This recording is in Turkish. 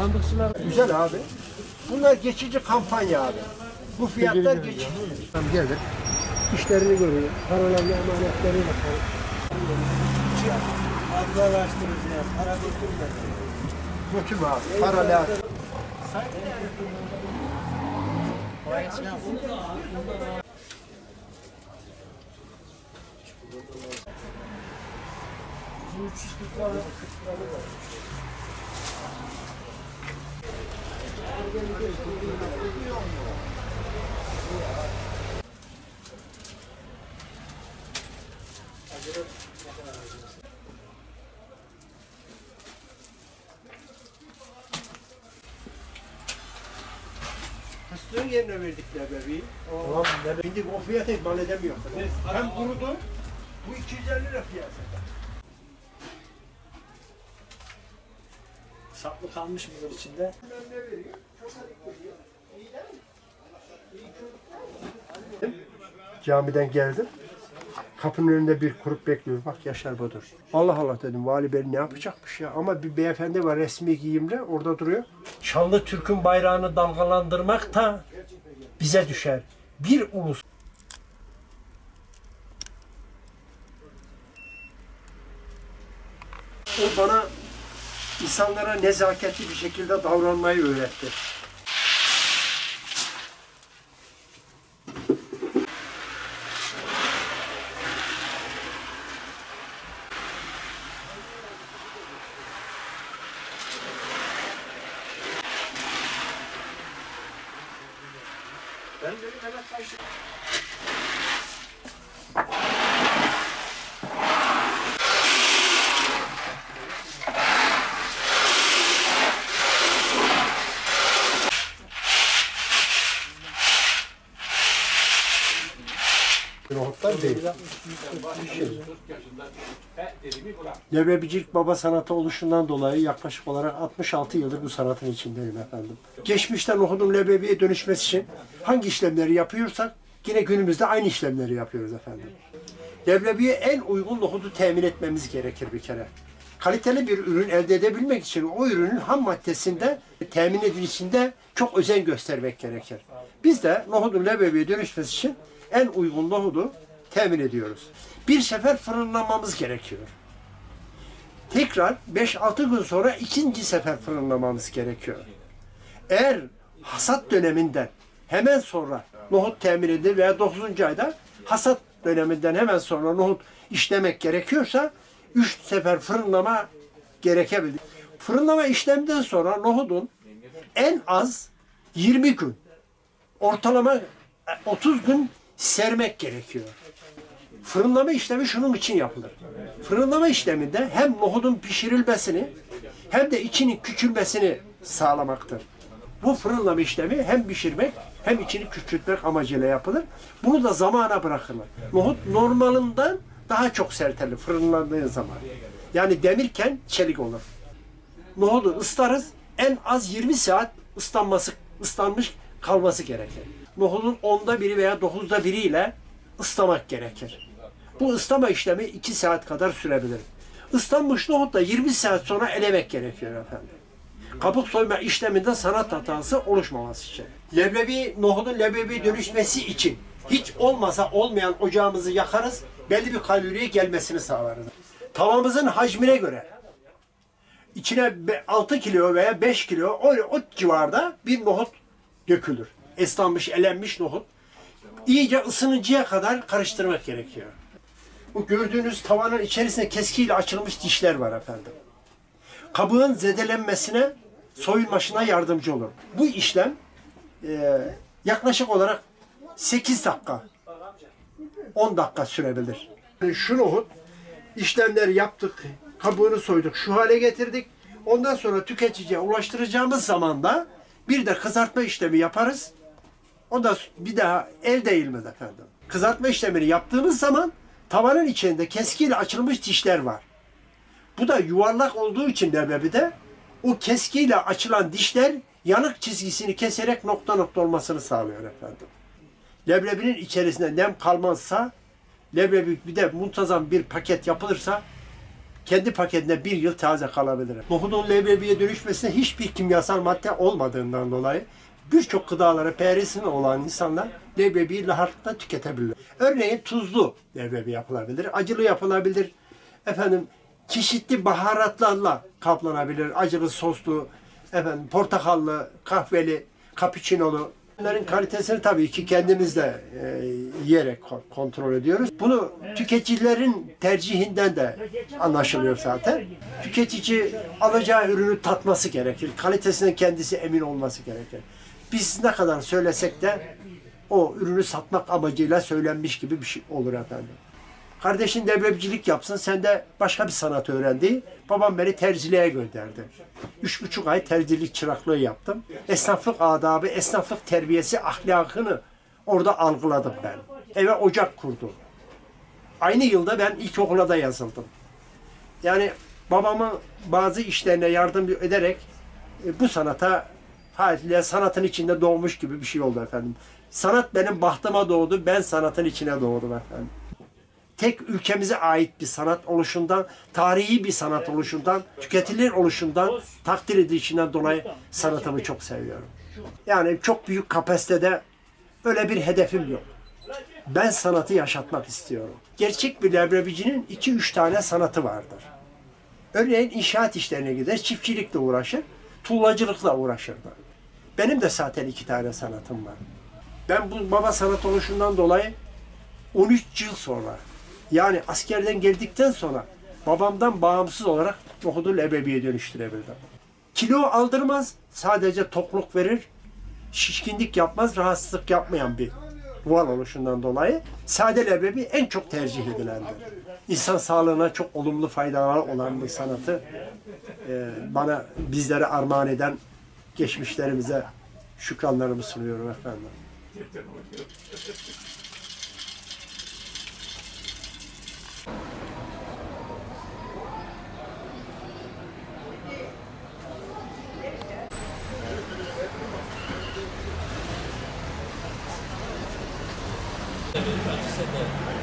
Sandıkçılar Güzel abi. Bunlar geçici kampanya abi. Bu fiyatlar geçici. Tamam gelir. İşlerini görüyor. Paralarını, emanetlerini bakar. Götürme abi. Para lazım. Fıstığın yerine verdik bebeği. Tamam. Şimdi o fiyatı mal edemiyor. Hem kurudu. Bu 250 lira fiyatı. Saplı kalmış mıdır içinde? Camiden geldim. Kapının önünde bir grup bekliyor. Bak Yaşar Badur. Allah Allah dedim vali bey ne yapacakmış ya. Ama bir beyefendi var resmi giyimle orada duruyor. Şanlı Türk'ün bayrağını dalgalandırmak da bize düşer. Bir ulus. O bana insanlara nezaketli bir şekilde davranmayı öğretti. Nohutlar değil. Levrebicilik baba sanatı oluşundan dolayı yaklaşık olarak 66 yıldır bu sanatın içindeyim efendim. Geçmişte nohudun leblebiye dönüşmesi için hangi işlemleri yapıyorsak yine günümüzde aynı işlemleri yapıyoruz efendim. Leblebiye en uygun nohudu temin etmemiz gerekir bir kere. Kaliteli bir ürün elde edebilmek için o ürünün ham maddesinde temin edilişinde çok özen göstermek gerekir. Biz de nohudun leblebiye dönüşmesi için en uygun nohudu temin ediyoruz. Bir sefer fırınlamamız gerekiyor. Tekrar 5-6 gün sonra ikinci sefer fırınlamamız gerekiyor. Eğer hasat döneminden hemen sonra nohut temin edilir veya 9. ayda hasat döneminden hemen sonra nohut işlemek gerekiyorsa 3 sefer fırınlama gerekebilir. Fırınlama işlemden sonra nohudun en az 20 gün ortalama e, 30 gün sermek gerekiyor. Fırınlama işlemi şunun için yapılır. Fırınlama işleminde hem nohudun pişirilmesini hem de içinin küçülmesini sağlamaktır. Bu fırınlama işlemi hem pişirmek hem içini küçültmek amacıyla yapılır. Bunu da zamana bırakılır. Nohut normalinden daha çok sertelir fırınlandığı zaman. Yani demirken çelik olur. Nohudu ıslarız. En az 20 saat ıslanması, ıslanmış kalması gerekir. Nohudun onda biri veya dokuzda biriyle ıslamak gerekir. Bu ıslama işlemi 2 saat kadar sürebilir. Islanmış nohut da 20 saat sonra elemek gerekiyor efendim. Kabuk soyma işleminde sanat hatası oluşmaması için. Leblebi, nohudun leblebi dönüşmesi için hiç olmasa olmayan ocağımızı yakarız, belli bir kaloriye gelmesini sağlarız. Tavamızın hacmine göre içine be- 6 kilo veya 5 kilo o, o civarda bir nohut dökülür. Eslanmış, elenmiş nohut. İyice ısınıncaya kadar karıştırmak gerekiyor. Bu gördüğünüz tavanın içerisinde keskiyle açılmış dişler var efendim. Kabığın zedelenmesine, soyulmasına yardımcı olur. Bu işlem e, yaklaşık olarak 8 dakika, 10 dakika sürebilir. Şu nohut işlemleri yaptık, kabuğunu soyduk, şu hale getirdik. Ondan sonra tüketiciye ulaştıracağımız zaman da bir de kızartma işlemi yaparız. O da bir daha el değilmez efendim. Kızartma işlemini yaptığımız zaman tavanın içinde keskiyle açılmış dişler var. Bu da yuvarlak olduğu için leblebide o keskiyle açılan dişler yanık çizgisini keserek nokta nokta olmasını sağlıyor efendim. Leblebinin içerisinde nem kalmazsa leblebi bir de muntazam bir paket yapılırsa kendi paketinde bir yıl taze kalabilir. Nohudun leblebiye dönüşmesine hiçbir kimyasal madde olmadığından dolayı birçok gıdalara perisi olan insanlar leblebiyi rahatlıkla tüketebilirler. Örneğin tuzlu leblebi yapılabilir, acılı yapılabilir. Efendim çeşitli baharatlarla kaplanabilir. Acılı, soslu, efendim portakallı, kahveli, cappuccino'lu. Bunların kalitesini tabii ki kendimiz de e, yiyerek ko- kontrol ediyoruz. Bunu tüketicilerin tercihinden de anlaşılıyor zaten. Tüketici alacağı ürünü tatması gerekir. Kalitesine kendisi emin olması gerekir. Biz ne kadar söylesek de o ürünü satmak amacıyla söylenmiş gibi bir şey olur efendim. Kardeşin devrecilik yapsın, sen de başka bir sanat öğrendi. Babam beni terziliğe gönderdi. Üç buçuk ay terzilik çıraklığı yaptım. Esnaflık adabı, esnaflık terbiyesi, ahlakını orada algıladım ben. Eve ocak kurdum. Aynı yılda ben ilkokula da yazıldım. Yani babamın bazı işlerine yardım ederek e, bu sanata haliyle sanatın içinde doğmuş gibi bir şey oldu efendim. Sanat benim bahtıma doğdu, ben sanatın içine doğdum efendim tek ülkemize ait bir sanat oluşundan, tarihi bir sanat oluşundan, tüketilir oluşundan, takdir edilişinden dolayı sanatımı çok seviyorum. Yani çok büyük kapasitede öyle bir hedefim yok. Ben sanatı yaşatmak istiyorum. Gerçek bir leblebicinin iki üç tane sanatı vardır. Örneğin inşaat işlerine gider, çiftçilikle uğraşır, tuğlacılıkla uğraşırdı. Benim de zaten iki tane sanatım var. Ben bu baba sanat oluşundan dolayı 13 yıl sonra yani askerden geldikten sonra babamdan bağımsız olarak nohudu leblebiye dönüştürebildim. Kilo aldırmaz, sadece tokluk verir, şişkinlik yapmaz, rahatsızlık yapmayan bir ruhan oluşundan dolayı sade leblebi en çok tercih edilendir. İnsan sağlığına çok olumlu faydaları olan bir sanatı e, bana bizlere armağan eden geçmişlerimize şükranlarımı sunuyorum efendim. said that